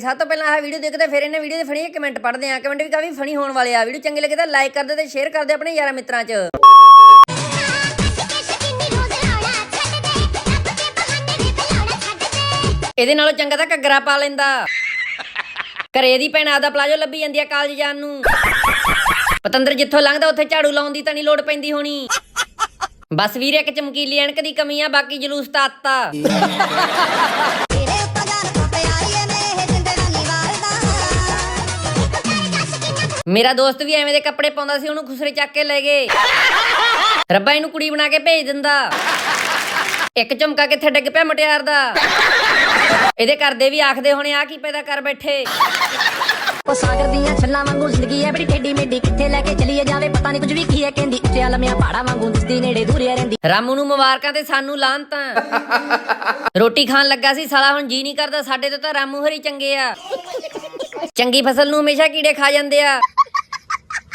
ਸਭ ਤੋਂ ਪਹਿਲਾਂ ਆਹ ਵੀਡੀਓ ਦੇਖਦੇ ਫਿਰ ਇਹਨੇ ਵੀਡੀਓ ਦੇ ਫਣੀ ਕਮੈਂਟ ਪੜ੍ਹਦੇ ਆ ਕਮੈਂਟ ਵੀ ਕਾਫੀ ਫਨੀ ਹੋਣ ਵਾਲੇ ਆ। ਵੀਡੀਓ ਚੰਗੇ ਲੱਗੇ ਤਾਂ ਲਾਈਕ ਕਰ ਤੇ ਸ਼ੇਅਰ ਕਰ ਆਪਣੇ ਯਾਰਾਂ ਮਿੱਤਰਾਂ 'ਚ। ਇਹਦੇ ਨਾਲੋਂ ਚੰਗਾ ਤਾਂ ਘੱਗਰਾ ਪਾ ਲੈਂਦਾ। ਘਰੇ ਦੀ ਭੈਣ ਆਦਾ ਪਲਾਜੋ ਲੱਭੀ ਜਾਂਦੀ ਆ ਕਾਲਜ ਜਾਣ ਨੂੰ। ਪਤੰਦਰ ਜਿੱਥੋਂ ਲੰਘਦਾ ਉੱਥੇ ਝਾੜੂ ਲਾਉਣ ਦੀ ਤਾਂ ਨਹੀਂ ਲੋੜ ਪੈਂਦੀ ਹੋਣੀ। ਬਸ ਵੀਰੇ ਇੱਕ ਚਮਕੀਲੀ ਐਨਕ ਦੀ ਕਮੀ ਆ, ਬਾਕੀ ਜਲੂਸ ਤਾਂ ਆਤਾ। ਮੇਰਾ ਦੋਸਤ ਵੀ ਐਵੇਂ ਦੇ ਕੱਪੜੇ ਪਾਉਂਦਾ ਸੀ ਉਹਨੂੰ ਖੁਸਰੇ ਚੱਕ ਕੇ ਲੈ ਗਏ। ਰੱਬਾ ਇਹਨੂੰ ਕੁੜੀ ਬਣਾ ਕੇ ਭੇਜ ਦਿੰਦਾ। ਇੱਕ ਝੁਮਕਾ ਕਿੱਥੇ ਡਿੱਗ ਪਿਆ ਮਟਿਆਰ ਦਾ? ਇਹਦੇ ਘਰ ਦੇ ਵੀ ਆਖਦੇ ਹੋਣੇ ਆ ਕੀ ਪੈਦਾ ਕਰ ਬੈਠੇ? ਉਹ ਸਾਗਰ ਦੀਆਂ ਛੱਲਾਂ ਵਾਂਗੂ ਜ਼ਿੰਦਗੀ ਐ ਬੜੀ ਟੇਡੀ ਮੇਡੀ। ਕਿੱਥੇ ਲੈ ਕੇ ਚਲੀਏ ਜਾਵੇ ਪਤਾ ਨਹੀਂ ਕੁਝ ਵੀ ਕੀ ਐ ਕਹਿੰਦੀ। ਉੱਚਿਆ ਲੰਮਿਆ ਪਹਾੜਾ ਵਾਂਗੂ ਦਿਸਦੀ ਨੇੜੇ ਦੂਰਿਆ ਰਹਿੰਦੀ। ਰਾਮੂ ਨੂੰ ਮੁਬਾਰਕਾਂ ਤੇ ਸਾਨੂੰ ਲਾਂਤਾਂ ਰੋਟੀ ਖਾਣ ਲੱਗਾ ਸੀ ਸਾਲਾ ਹੁਣ ਜੀ ਨਹੀਂ ਕਰਦਾ ਸਾਡੇ ਤੋਂ ਤਾਂ ਰਾਮੂ ਹਰੀ ਚੰਗੇ ਆ। ਚੰਗੀ ਫਸਲ ਨੂੰ ਹਮੇਸ਼ਾ ਕੀੜੇ ਖਾ ਜਾਂਦੇ ਆ।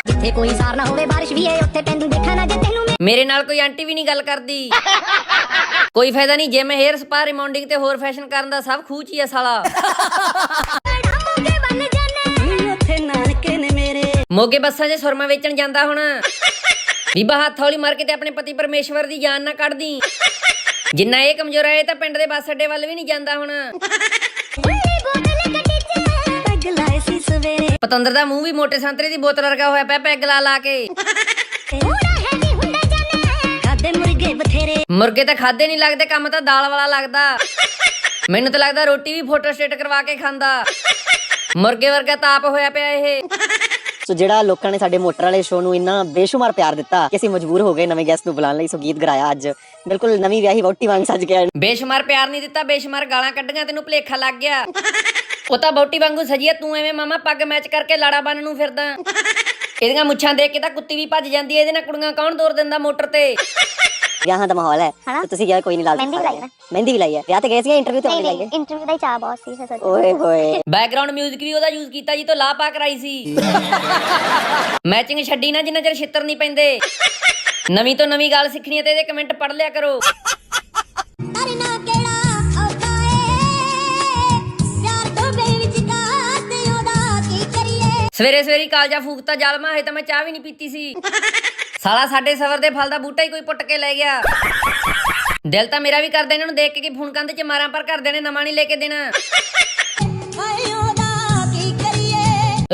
ਜਿੱਥੇ ਕੋਈ ਸਾਰ ਨਾ ਹੋਵੇ ਬਾਰਿਸ਼ ਵੀ ਐ ਉੱਥੇ ਤੈਨੂੰ ਦੇਖਾ ਨਾ ਜੇ ਤੈਨੂੰ ਮੇਰੇ ਨਾਲ ਕੋਈ ਆਂਟੀ ਵੀ ਨਹੀਂ ਗੱਲ ਕਰਦੀ। ਕੋਈ ਫਾਇਦਾ ਨਹੀਂ ਜਿਮ ਹੇਅਰ ਸਪਾ ਰਿਮੌਂਡਿੰਗ ਤੇ ਹੋਰ ਫੈਸ਼ਨ ਕਰਨ ਦਾ ਸਭ ਖੂਚ ਹੀ ਆ ਸਾਲਾ। ਮੋਗੇ ਬੱਸਾਂ 'ਚ ਸੁਰਮਾ ਵੇਚਣ ਜਾਂਦਾ ਹੁਣ। ਬੀਬਾ ਹੱਥ ਹੌਲੀ ਮਾਰ ਕੇ ਤੇ ਆਪਣੇ ਪਤੀ ਪਰਮੇਸ਼ਵਰ ਦੀ ਜਾਨ ਨਾ ਕੱਢਦੀ। ਜਿੰਨਾ ਇਹ ਕਮਜ਼ੋਰ ਹੈ ਇਹ ਤਾਂ ਪਿੰਡ ਦੇ ਬੱਸ ਅੱਡੇ ਵੱਲ ਵੀ ਨਹੀਂ ਜਾਂਦਾ ਹੁਣ। ਪਤੰਦਰ ਦਾ ਮੂੰਹ ਵੀ ਮੋਟੇ ਸੰਤਰੇ ਦੀ ਬੋਤਲ ਵਰਗਾ ਹੋਇਆ ਪਿਆ ਪੈਗ ਲਾ ਲਾ ਕੇ। ਖਾਦੇ ਮੁਰਗੇ ਬਥੇਰੇ। ਮੁਰਗੇ ਤਾਂ ਖਾਦੇ ਨਹੀਂ ਲੱਗਦੇ ਕੰਮ ਤਾਂ ਦਾਲ ਵਾਲਾ ਲੱਗਦਾ। ਮੈਨੂੰ ਤਾਂ ਲੱਗਦਾ ਰੋਟੀ ਵੀ ਫੋਟੋ ਸਟੇਟ ਕਰਵਾ ਕੇ ਖਾਂਦਾ। ਮੁਰਗੇ ਵਰਗਾ ਤਾਪ ਹੋਇਆ ਪਿਆ ਇਹ। ਸੋ ਜਿਹੜਾ ਲੋਕਾਂ ਨੇ ਸਾਡੇ ਮੋਟਰ ਵਾਲੇ ਸ਼ੋਅ ਨੂੰ ਇੰਨਾ ਬੇਸ਼ੁਮਾਰ ਪਿਆਰ ਦਿੱਤਾ ਕਿ ਅਸੀਂ ਮਜਬੂਰ ਹੋ ਗਏ ਨਵੇਂ ਗੈਸਟ ਨੂੰ ਬੁਲਾਉਣ ਲਈ ਸੋ ਗੀਤ ਗਰਾਇਆ ਅੱਜ। ਬਿਲਕੁਲ ਨਵੀਂ ਵਿਆਹੀ ਵਹੁਟੀ ਵਾਂਗ ਸੱਜ ਕੇ ਆਏ। ਬੇਸ਼ੁਮਾਰ ਪਿਆਰ ਨਹੀਂ ਦਿੱਤਾ ਬੇਸ਼ੁਮਾਰ ਗਾਲਾਂ ਕੱਢੀਆਂ ਤੈਨੂੰ ਭਲੇਖਾ ਲੱਗ ਗਿਆ। ਉਹ ਤਾਂ ਬੌਟੀ ਵਾਂਗੂ ਸਜੀਆ ਤੂੰ ਐਵੇਂ ਮਾਮਾ ਪੱਗ ਮੈਚ ਕਰਕੇ ਲਾੜਾ ਬੰਨ ਨੂੰ ਫਿਰਦਾ। ਇਹਦੀਆਂ ਮੁੱਛਾਂ ਦੇਖ ਕੇ ਤਾਂ ਕੁੱਤੀ ਵੀ ਭੱਜ ਜਾਂਦੀ ਹੈ ਇਹਦੇ ਨਾਲ ਕੁੜੀਆਂ ਕੌਣ ਦੌੜ ਦਿੰਦਾ ਮੋਟਰ ਤੇ? ਵਿਆਹਾਂ ਦਾ ਮਾਹੌਲ ਹੈ। ਤੇ ਤੁਸੀਂ ਕਿਹਾ ਕੋਈ ਨਹੀਂ ਲਾ ਮਹਿੰਦੀ ਵੀ ਲਾਈ ਨਾ। ਮਹਿੰਦੀ ਵੀ ਲਾਈ ਹੈ। ਵਿਆਹ ਤੇ ਗਏ ਸੀ ਇੰਟਰਵਿਊ ਤੇ ਆਉਣੀ ਲਾਈ ਹੈ? ਇੰਟਰਵਿਊ ਦਾ ਹੀ ਚਾਹ ਬਹੁਤ ਸੀ ਸੋਚਿਆ ਓਏ ਹੋਏ। ਬੈਕਗ੍ਰਾਉਂਡ 뮤직 ਵੀ ਉਹਦਾ ਯੂਜ਼ ਕੀਤਾ ਜੀ ਤੋਂ ਲਾ ਪਾ ਕਰਾਈ ਸੀ। ਮੈਚਿੰਗ ਛੱਡੀ ਨਾ ਜਿੰਨਾ ਚਿਰ ਛਿੱਤਰ ਨਹੀਂ ਪੈਂਦੇ। ਨਵੀਂ ਤੋਂ ਨਵੀਂ ਗੱਲ ਸਿੱਖਣੀ ਹੈ ਤੇ ਇਹਦੇ ਕਮੈਂਟ ਪੜ੍ਹ ਲਿਆ ਕਰੋ। ਕਰਨਾ ਕਿਹੜਾ ਸਵੇਰੇ ਸਵੇਰੀ ਕਾਲਜਾ ਫੂਕਤਾ ਜਾਲਮਾ ਹੈ ਤਾਂ ਮੈਂ ਚਾਹ ਵੀ ਨਹੀਂ ਪੀਤੀ ਸੀ। ਸਾਲਾ ਸਾਡੇ ਸਵਰ ਦੇ ਫਲ ਦਾ ਬੂਟਾ ਹੀ ਕੋਈ ਪੁੱਟ ਕੇ ਲੈ ਗਿਆ। ਦਿਲ ਤਾਂ ਮੇਰਾ ਵੀ ਕਰਦਾ ਇਹਨਾਂ ਨੂੰ ਦੇਖ ਕੇ ਕਿ ਫੋਨ ਕੰਧ 'ਚ ਮਾਰਾਂ ਪਰ ਘਰਦਿਆਂ ਨੇ ਨਵਾਂ ਨਹੀਂ ਲੈ ਕੇ ਦੇਣਾ।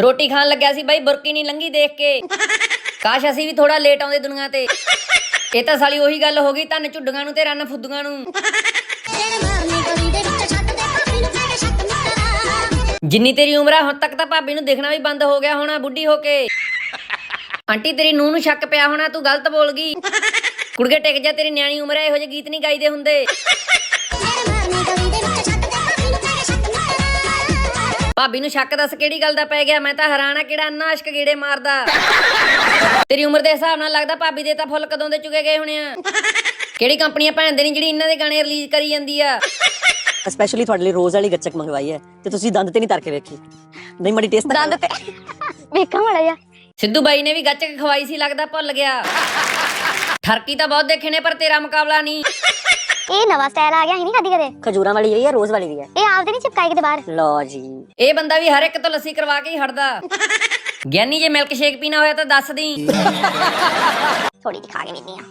ਰੋਟੀ ਖਾਣ ਲੱਗਿਆ ਸੀ ਬਾਈ, ਬੁਰਕੀ ਨਹੀਂ ਲੰਗੀ ਦੇਖ ਕੇ। ਕਾਸ਼ ਅਸੀਂ ਵੀ ਥੋੜਾ ਲੇਟ ਆਉਂਦੇ ਦੁਨੀਆ ਤੇ। ਇਹ ਤਾਂ ਸਾਲੀ ਉਹੀ ਗੱਲ ਹੋ ਗਈ ਧੰਨ ਝੁੱਡੀਆਂ ਨੂੰ ਤੇ ਰੰਨ ਫੁੱਦੀਆਂ ਨੂੰ। ਜਿੰਨੀ ਤੇਰੀ ਉਮਰ ਆ, ਹੁਣ ਤੱਕ ਤਾਂ ਭਾਬੀ ਨੂੰ ਦੇਖਣਾ ਵੀ ਬੰਦ ਹੋ ਗਿਆ ਹੋਣਾ, ਬੁੱਢੀ ਹੋ ਕੇ। ਆਂਟੀ, ਤੇਰੀ ਨੂੰਹ ਨੂੰ ਸ਼ੱਕ ਪਿਆ ਹੋਣਾ, ਤੂੰ ਗਲਤ ਬੋਲ ਗਈ। ਕੁੜਗੇ ਟਿਕ ਜਾ, ਤੇਰੀ ਨਿਆਣੀ ਉਮਰ ਹੈ ਇਹੋ ਜਿਹੇ ਗੀਤ ਨਹੀਂ ਗਾਈਦੇ ਹੁੰਦੇ। ਦੇ ਵਿੱਚ ਭਾਬੀ ਨੂੰ ਸ਼ੱਕ ਦੱਸ ਕਿਹੜੀ ਗੱਲ ਦਾ ਪੈ ਗਿਆ, ਮੈਂ ਤਾਂ ਹੈਰਾਨ ਕਿਹੜਾ ਅੰਨਾ ਅਸ਼ਕ ਗੇੜੇ ਮਾਰਦਾ। ਤੇਰੀ ਉਮਰ ਦੇ ਹਿਸਾਬ ਨਾਲ ਲੱਗਦਾ ਭਾਬੀ ਦੇ ਤਾਂ ਫੁੱਲ ਕਦੋਂ ਦੇ ਚੁਗੇ ਗਏ ਹੋਣੇ ਆ। ਕਿਹੜੀ ਕੰਪਨੀਆਂ ਭੈਣ ਦੇ ਨਹੀਂ ਜਿਹੜੀ ਇਹਨਾਂ ਦੇ ਗਾਣੇ ਰਿਲੀਜ਼ ਕਰੀ ਜਾਂਦੀ ਆ? ਸਪੈਸ਼ਲੀ ਤੁਹਾਡੇ ਲਈ ਰੋਜ਼ ਵਾਲੀ ਗੱਚਕ ਮੰਗਵਾਈ ਹੈ ਤੇ ਤੁਸੀਂ ਦੰਦ ਤੇ ਨਹੀਂ ਤਰ ਕੇ ਵੇਖੀ। ਨਹੀਂ ਮੜੀ ਟੇਸਟ ਦੰਦ ਤੇ। ਵੇਖਾਂ ਮੜਾ ਜਾ ਸਿੱਧੂ ਬਾਈ ਨੇ ਵੀ ਗੱਚਕ ਖਵਾਈ ਸੀ ਲੱਗਦਾ ਭੁੱਲ ਗਿਆ। ਠਰਕੀ ਤਾਂ ਬਹੁਤ ਦੇਖੇ ਨੇ ਪਰ ਤੇਰਾ ਮੁਕਾਬਲਾ ਨਹੀਂ। ਇਹ ਨਵਾਂ ਸਟਾਈਲ ਆ ਗਿਆ ਹੀ ਨਹੀਂ ਕਦੀ ਕਦੇ? ਖਜੂਰਾਂ ਵਾਲੀ ਵੀ ਹੈ ਰੋਜ਼ ਵਾਲੀ ਵੀ ਹੈ? ਇਹ ਆਪਦੇ ਨਹੀਂ ਚਿਪਕਾਈ ਕਿਤੇ ਬਾਹਰ? ਲਓ ਜੀ। ਇਹ ਬੰਦਾ ਵੀ ਹਰ ਇੱਕ ਤੋਂ ਲੱਸੀ ਕਰਵਾ ਕੇ ਹੀ ਹਟਦਾ। ਗਿਆਨੀ ਜੇ ਮਿਲਕ ਸ਼ੇਕ ਪੀਣਾ ਹੋਇਆ ਤਾਂ ਦੱਸ ਦੀ। ਥੋੜੀ ਜਿਹੀ ਖਾ ਕੇ ਆ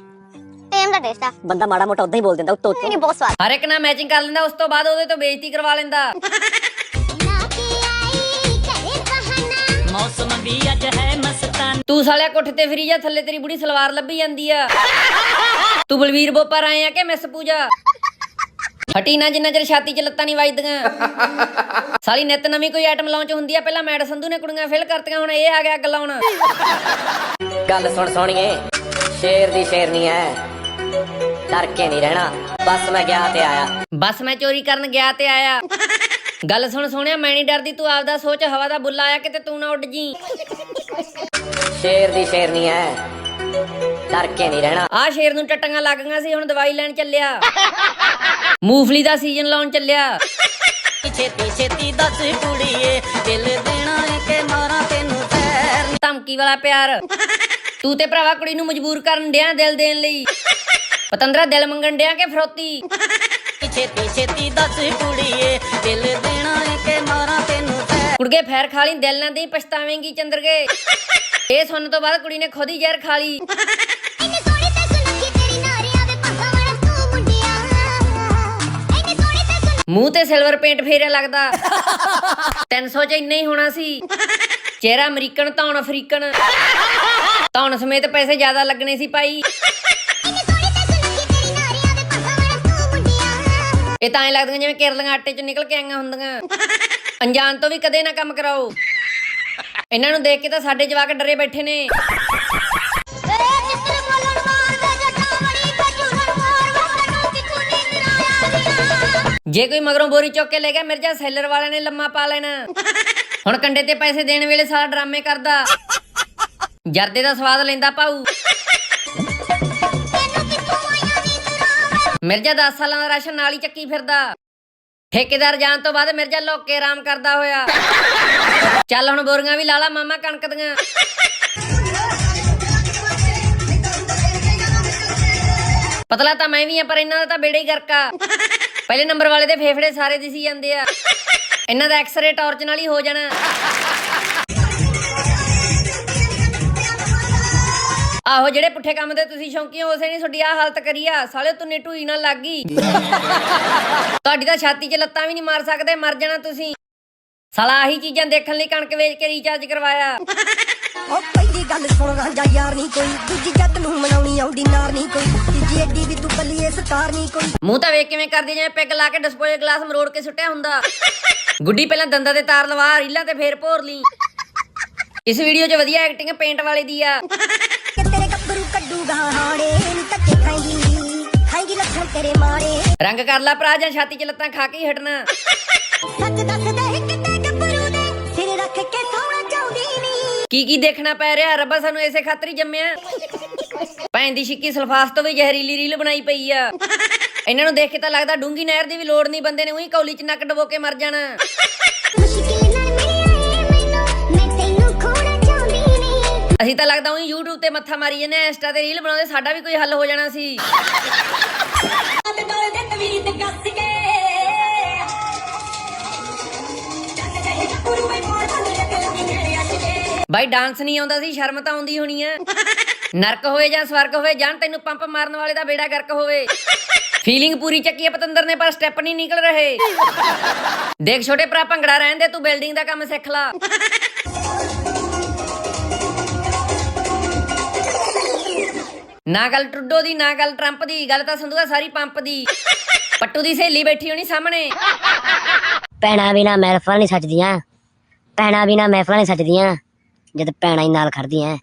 ਸੇਮ ਦਾ ਟੇਸਟ ਆ। ਬੰਦਾ ਮਾੜਾ ਮੋਟਾ ਉਦਾਂ ਹੀ ਬੋਲ ਦਿੰਦਾ ਉੱਤੋਂ ਉੱਤੋਂ। ਨਹੀਂ ਬਹੁਤ ਸਵਾਦ। ਹਰ ਇੱਕ ਨਾਲ ਮੈਚਿੰਗ ਕਰ ਲੈਂਦਾ ਉਸ ਤੋਂ ਬਾਅਦ ਉਹਦੇ ਤੋਂ ਬੇਇੱਜ਼ਤੀ ਕਰਵਾ ਲੈਂਦਾ। ਨਾ ਕੀ ਆਈ ਘਰੇ ਬਹਾਨਾ। ਮੌਸਮ ਵੀ ਅੱਜ ਹੈ ਮਸਤਾਨ। ਤੂੰ ਸਾਲਿਆ ਕੋਠੇ ਤੇ ਫਰੀ ਜਾ ਥੱਲੇ ਤੇਰੀ ਬੁੜੀ ਸਲਵਾਰ ਲੱਭੀ ਜਾਂਦੀ ਆ। ਤੂੰ ਬਲਵੀਰ ਬੋਪਰ ਆਏ ਆ ਕਿ ਮਿਸ ਪੂਜਾ? ਹਟੀ ਨਾ ਜਿੰਨਾ ਚਿਰ ਛਾਤੀ 'ਚ ਲੱਤਾਂ ਨਹੀਂ ਵੱਜਦੀਆਂ। ਸਾਲੀ ਨਿਤ ਨਵੀਂ ਕੋਈ ਆਈਟਮ ਲਾਂਚ ਹੁੰਦੀ ਆ ਪਹਿਲਾਂ ਮੈਡ ਸੰਧੂ ਨੇ ਕੁੜੀਆਂ ਫਿਲ ਕਰਤੀਆਂ ਹੁਣ ਇਹ ਆ ਗਿਆ ਅੱਗ ਲਾਉਣ। ਗੱਲ ਸੁਣ ਸੋਣੀਏ ਸ਼ੇਰ ਦੀ ਸ਼ੇਰਨੀ ਹੈ ਡਰ ਕੇ ਨਹੀਂ ਰਹਿਣਾ। ਬਸ ਮੈਂ ਗਿਆ ਤੇ ਆਇਆ। ਬਸ ਮੈਂ ਚੋਰੀ ਕਰਨ ਗਿਆ ਤੇ ਆਇਆ। ਗੱਲ ਸੁਣ ਸੋਹਣਿਆ ਮੈਂ ਨਹੀਂ ਡਰਦੀ ਤੂੰ ਆਪਦਾ ਸੋਚ ਹਵਾ ਦਾ ਬੁੱਲਾ ਆਇਆ ਕਿਤੇ ਤੂੰ ਨਾ ਉੱਡ ਜੀ। ਸ਼ੇਰ ਦੀ ਸ਼ੇਰਨੀ ਹੈ ਡਰ ਕੇ ਨਹੀਂ ਰਹਿਣਾ। ਆਹ ਸ਼ੇਰ ਨੂੰ ਟੱਟੀਆਂ ਲੱਗ ਗਈਆਂ ਸੀ ਹੁਣ ਦਵਾਈ ਲੈਣ ਚੱਲਿਆ। ਮੂੰਗਫਲੀ ਦਾ ਸੀਜ਼ਨ ਲਾਉਣ ਚੱਲਿਆ। ਛੇਤੀ ਛੇਤੀ ਦੱਸ ਕੁੜੀਏ ਦਿਲ ਦੇਣਾ ਏ ਕਿ ਮਾਰਾਂ ਤੈਨੂੰ ਧਮਕੀ ਵਾਲਾ ਪਿਆਰ। ਤੂੰ ਤੇ ਭਰਾਵਾ ਕੁੜੀ ਨੂੰ ਮਜਬੂਰ ਕਰਨ ਡਿਆ ਦਿਲ ਦੇਣ ਲਈ। ਪਤੰਦਰਾ ਦਿਲ ਮੰਗਣ ਡਿਆ ਕਿ ਫਰੋਤੀ? ਛੇਤੀ ਛੇਤੀ ਦੱਸ ਕੁੜੀਏ ਦਿਲ ਦੇਣਾ ਏ ਕਿ ਮਾਰਾਂ ਤੈਨੂੰ ਕੁੜਗੇ ਫੈਰ ਖਾ ਲਈ ਦਿਲ ਨਾ ਦੇਈ ਪਛਤਾਵੇਂਗੀ ਚੰਦਰਗੇ। ਇਹ ਸੁਣਨ ਤੋਂ ਬਾਅਦ ਕੁੜੀ ਨੇ ਖੁਦ ਹੀ ਜ਼ਹਿਰ ਖਾ ਲਈ। ਇੰਨੀ ਸੋਹਣੀ ਤੇ ਸੁਨੱਖੀ ਤੇਰੀ ਨਾਰੀਆਂ ਦੇ ਪਾਸਾ ਵਾਲਾ ਤੂੰ ਮੁੰਡਿਆ। ਇੰਨੀ ਸੋਹਣੀ ਤੇ ਸੁਨੱਖੀ ਮੂੰਹ ਤੇ ਸਿਲਵਰ ਪੇਂਟ ਫੇਰਿਆ ਲੱਗਦਾ। 300 ਚ ਇੰਨਾ ਹੀ ਹੋਣਾ ਸੀ। ਚਿਹਰਾ ਅਮਰੀਕਨ, ਧੌਣ ਅਫਰੀਕਨ। ਧੌਣ ਸਮੇਤ ਪੈਸੇ ਜ਼ਿਆਦਾ ਲੱਗਣੇ ਸੀ ਭਾਈ। ਇਹ ਤਾਂ ਐ ਲੱਗਦੀਆਂ ਜਿਵੇਂ ਕੇਰਲੀਆਂ ਆਟੇ ਚੋਂ ਨਿਕਲ ਕੇ ਆਈਆਂ ਹੁੰਦੀਆਂ। ਅਣਜਾਣ ਤੋਂ ਵੀ ਕਦੇ ਨਾ ਕੰਮ ਕਰਾਓ। ਇਹਨਾਂ ਨੂੰ ਦੇਖ ਕੇ ਤਾਂ ਸਾਡੇ ਜਵਾਕ ਡਰੇ ਬੈਠੇ ਨੇ। ਜੇ ਕੋਈ ਮਗਰੋਂ ਬੋਰੀ ਚੁੱਕ ਕੇ ਲੈ ਗਿਆ, ਮਿਰਜ਼ਾ ਸੈਲਰ ਵਾਲਿਆਂ ਨੇ ਲੰਮਾ ਪਾ ਲੈਣਾ। ਹੁਣ ਕੰਡੇ ਤੇ ਪੈਸੇ ਦੇਣ ਵੇਲੇ ਸਾਰਾ ਡਰਾਮੇ ਕਰਦਾ। ਜਰਦੇ ਦਾ ਸਵਾਦ ਲੈਂਦਾ ਪਾਉ ਮਿਰਜ਼ਾ 10 ਸਾਲਾਂ ਦਾ ਰਾਸ਼ਨ ਨਾਲ ਹੀ ਚੱਕੀ ਫਿਰਦਾ। ਠੇਕੇਦਾਰ ਜਾਣ ਤੋਂ ਬਾਅਦ ਮਿਰਜ਼ਾ ਲੁੱਕ ਆਰਾਮ ਕਰਦਾ ਹੋਇਆ। ਚੱਲ ਹੁਣ ਬੋਰੀਆਂ ਵੀ ਲਾ ਲਾ, ਮਾਮਾ ਕਣਕ ਦੀਆਂ। ਪਤਲਾ ਤਾਂ ਮੈਂ ਵੀ ਆ, ਪਰ ਇਹਨਾਂ ਦਾ ਤਾਂ ਬੇੜਾ ਹੀ ਗਰਕਾ ਪਹਿਲੇ ਨੰਬਰ ਵਾਲੇ ਦੇ ਫੇਫੜੇ ਸਾਰੇ ਦਿਸੀ ਜਾਂਦੇ ਆ। ਇਹਨਾਂ ਦਾ ਐਕਸ-ਰੇ ਟਾਰਚ ਨਾਲ ਹੀ ਹੋ ਜਾਣਾ। ਆਹੋ, ਜਿਹੜੇ ਪੁੱਠੇ ਕੰਮ ਦੇ ਤੁਸੀਂ ਸ਼ੌਂਕੀ ਹੋ, ਉਸੇ ਨੇ ਤੁਹਾਡੀ ਆ ਹਾਲਤ ਕਰੀ ਆ। ਸਾਲੇ ਤੁੰਨੇ ਢੂਈ ਨਾਲ ਲੱਗ ਗਈ। ਤੁਹਾਡੀ ਤਾਂ ਛਾਤੀ 'ਚ ਲੱਤਾਂ ਵੀ ਨਹੀਂ ਮਾਰ ਸਕਦੇ, ਮਰ ਜਾਣਾ ਤੁਸੀਂ। ਸਾਲਾ ਆਹੀ ਚੀਜ਼ਾਂ ਦੇਖਣ ਲਈ ਕਣਕ ਵੇਚ ਕੇ ਰੀਚਾਰਜ ਕਰਵਾਇਆ। ਉਹ ਪਹਿਲੀ ਗੱਲ ਸੁਣ ਰਾਂਝਾ ਯਾਰ ਨਹੀਂ ਕੋਈ। ਦੂਜੀ ਜੱਟ ਨੂੰ ਮਨਾਉਣੀ ਆਉਂਦੀ ਨਾਰ ਨਹੀਂ ਕੋਈ। ਤੀਜੀ ਐਡੀ ਵੀ ਤੂੰ ਕੱਲੀ ਏ ਸਕਾਰ ਨਹੀਂ ਕੋਈ। ਮੂੰਹ ਤਾਂ ਵੇਖ ਕਿਵੇਂ ਕਰਦੀ ਜਿਵੇਂ ਪੈਗ ਲਾ ਕੇ ਡਿਸਪੋਜ਼ਲ ਗਲਾਸ ਮਰੋੜ ਕੇ ਸੁੱਟਿਆ ਹੁੰਦਾ। ਗੁੱਡੀ ਪਹਿਲਾਂ ਦੰਦਾਂ ਤੇ ਤਾਰ ਲਵਾ ਰੀਲਾਂ ਤੇ ਫੇਰ ਭੋਰ ਲਈ। ਇਸ ਵੀਡੀਓ 'ਚ ਵਧੀਆ ਐਕਟਿੰਗ ਪੇਂਟ ਵਾਲੇ ਦੀ ਆ। ਕਿ ਤੇਰੇ ਗੱਭਰੂ ਕੱਢੂਗਾ ਹਾੜੇ ਨੀ ਧੱਕੇ ਖਾਏਂਗੀ। ਖਾਏਂਗੀ ਲੱਛਣ ਤੇਰੇ ਮਾਰੇ ਰੰਗ ਕਰ ਲਾ ਭਰਾ ਜਾਂ ਛਾਤੀ 'ਚ ਲੱਤਾਂ ਖਾ ਕੇ ਹੀ ਹਟਣਾ। ਸੱਚ ਦੱਸਦਾ ਹੈ ਕੀ ਕੀ ਦੇਖਣਾ ਪੈ ਰਿਹਾ? ਰੱਬਾ ਸਾਨੂੰ ਇਸੇ ਖਾਤਰ ਹੀ ਜੰਮਿਆ। ਭੈਣ ਦੀ ਛਿੱਕੀ ਸਲਫਾਸ ਤੋਂ ਵੀ ਜ਼ਹਿਰੀਲੀ ਰੀਲ ਬਣਾਈ ਪਈ ਆ। ਇਹਨਾਂ ਨੂੰ ਦੇਖ ਕੇ ਤਾਂ ਲੱਗਦਾ ਡੂੰਗੀ ਨਹਿਰ ਦੀ ਵੀ ਲੋੜ ਨਹੀਂ, ਬੰਦੇ ਨੇ ਉਹੀ ਕੌਲੀ 'ਚ ਨੱਕ ਡਬੋ ਕੇ ਮਰ ਜਾਣਾ। ਅਸੀਂ ਤਾਂ ਲੱਗਦਾ ਉਹੀ YouTube ਤੇ ਮੱਥਾ ਮਾਰੀ ਜਾਂਦੇ ਜੰਨੇ ਇੰਸਟਾ ਤੇ ਰੀਲ ਬਣਾਉਂਦੇ, ਸਾਡਾ ਵੀ ਕੋਈ ਹੱਲ ਹੋ ਜਾਣਾ ਸੀ। ਬਾਈ, ਡਾਂਸ ਨਹੀਂ ਆਉਂਦਾ ਸੀ, ਸ਼ਰਮ ਤਾਂ ਆਉਂਦੀ ਹੋਣੀ ਆ। ਨਰਕ ਹੋਏ ਜਾਂ ਸਵਰਗ ਹੋਏ ਜਾਣ ਤੈਨੂੰ ਪੰਪ ਮਾਰਨ ਵਾਲੇ ਦਾ ਬੇੜਾ ਗਰਕ ਹੋਵੇ। ਫੀਲਿੰਗ ਪੂਰੀ ਚੱਕੀ ਆ ਪਤੰਦਰ ਨੇ, ਪਰ ਸਟੈਪ ਨਹੀਂ ਨਿਕਲ ਰਹੇ। ਦੇਖ ਛੋਟੇ ਭਰਾ, ਭੰਗੜਾ ਰਹਿਣ ਦੇ, ਤੂੰ ਬਿਲਡਿੰਗ ਦਾ ਕੰਮ ਸਿੱਖ ਲਾ। ਨਾ ਗੱਲ ਟਰੁੱਡੋ ਦੀ, ਨਾ ਗੱਲ ਟਰੰਪ ਦੀ, ਗੱਲ ਤਾਂ ਸੰਧੂ ਦਾ ਸਾਰੀ ਪੰਪ ਦੀ। ਪੱਟੂ ਦੀ ਸਹੇਲੀ ਬੈਠੀ ਹੋਣੀ ਸਾਹਮਣੇ। ਭੈਣਾਂ ਬਿਨਾ ਮਹਿਫਲਾਂ ਨਹੀਂ ਸੱਜਦੀਆਂ। ਭੈਣਾਂ ਬਿਨਾ ਮਹਿਫਲਾਂ ਨਹੀਂ ਸੱਜਦੀਆਂ। ਜਦ ਭੈਣਾਂ ਹੀ ਨਾਲ ਖੜਦੀਆਂ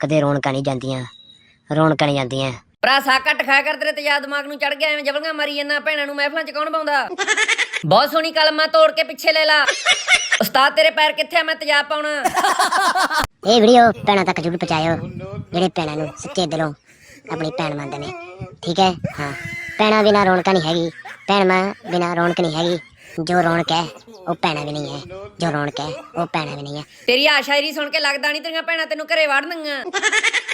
ਕਦੇ ਰੌਣਕਾਂ ਨਹੀਂ ਜਾਂਦੀਆਂ ਰੌਣਕਾਂ ਨਹੀਂ ਜਾਂਦੀਆਂ। ਭਰਾ ਸਾ ਘੱਟ ਖਾਇਆ ਕਰ ਤੇਰੇ ਤੇਜ਼ਾਬ ਦਿਮਾਗ ਨੂੰ ਚੜ ਗਿਆ ਐਵੇਂ ਜਬਲੀਆਂ ਮਾਰੀ ਜਾਂਦਾ ਭੈਣਾਂ ਨੂੰ ਮਹਿਫਲਾਂ 'ਚ ਕੌਣ ਪਾਉਂਦਾ? ਬਹੁਤ ਸੋਹਣੀ ਕਲਮਾ ਤੋੜ ਕੇ ਪਿੱਛੇ ਲੈ ਲਾ। ਉਸਤਾਦ ਤੇਰੇ ਪੈਰ ਕਿੱਥੇ ਆ? ਮੈਂ ਤੇਜ਼ਾਬ ਪਾਉਣਾ। ਇਹ ਵੀਡੀਓ ਭੈਣਾਂ ਤੱਕ ਜ਼ਰੂਰ ਪਹੁੰਚਾਇਓ ਜਿਹੜੇ ਭੈਣਾਂ ਨੂੰ ਸੱਚੇ ਦਿਲੋਂ ਆਪਣੀ ਭੈਣ ਮੰਨਦੇ ਨੇ। ਠੀਕ ਹੈ ਹਾਂ। ਭੈਣਾਂ ਬਿਨਾ ਰੌਣਕ ਨਹੀਂ ਹੈਗੀ ਭੈਣ ਮਾਂ ਬਿਨਾ ਰੌਣਕ ਨਹੀਂ ਹੈਗੀ। ਜੋ ਰੌਣਕ ਹੈ, ਉਹ ਭੈਣਾ ਵੀ ਨਹੀਂ ਹੈ। ਜੋ ਰੌਣਕ ਹੈ, ਉਹ ਭੈਣਾ ਵੀ ਨਹੀਂ ਹੈ। ਤੇਰੀ ਆ ਸ਼ਾਇਰੀ ਸੁਣ ਕੇ ਲੱਗਦਾ ਨਹੀਂ ਤੇਰੀਆਂ ਭੈਣਾਂ ਤੈਨੂੰ ਘਰੇ ਵੜ ਦਿੰਗੀਆਂ।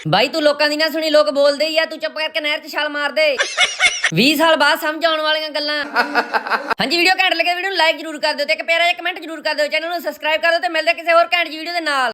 ਬਾਈ, ਤੂੰ ਲੋਕਾਂ ਦੀ ਨਾ ਸੁਣੀ, ਲੋਕ ਬੋਲਦੇ ਹੀ ਆ, ਤੂੰ ਚੁੱਪ ਕਰਕੇ ਨਹਿਰ 'ਚ ਛਾਲ ਮਾਰ ਦੇ। 20 ਸਾਲ ਬਾਅਦ ਸਮਝ ਆਉਣ ਵਾਲੀਆਂ ਗੱਲਾਂ। ਹਾਂਜੀ ਵੀਡੀਓ ਘੈਂਟ ਲੱਗੇ ਵੀਡੀਓ ਨੂੰ ਲਾਈਕ ਜ਼ਰੂਰ ਕਰ ਦਿਓ ਤੇ ਇੱਕ ਪਿਆਰਾ ਜਿਹਾ ਕਮੈਂਟ ਜ਼ਰੂਰ ਕਰ ਦਿਓ ਚੈਨਲ ਨੂੰ ਸਬਸਕ੍ਰਾਈਬ ਕਰ ਦਿਓ ਤੇ ਮਿਲਦੇ ਕਿਸੇ ਹੋਰ ਘੈਂਟ ਜੀ ਵੀਡੀਓ ਦੇ ਨਾਲ।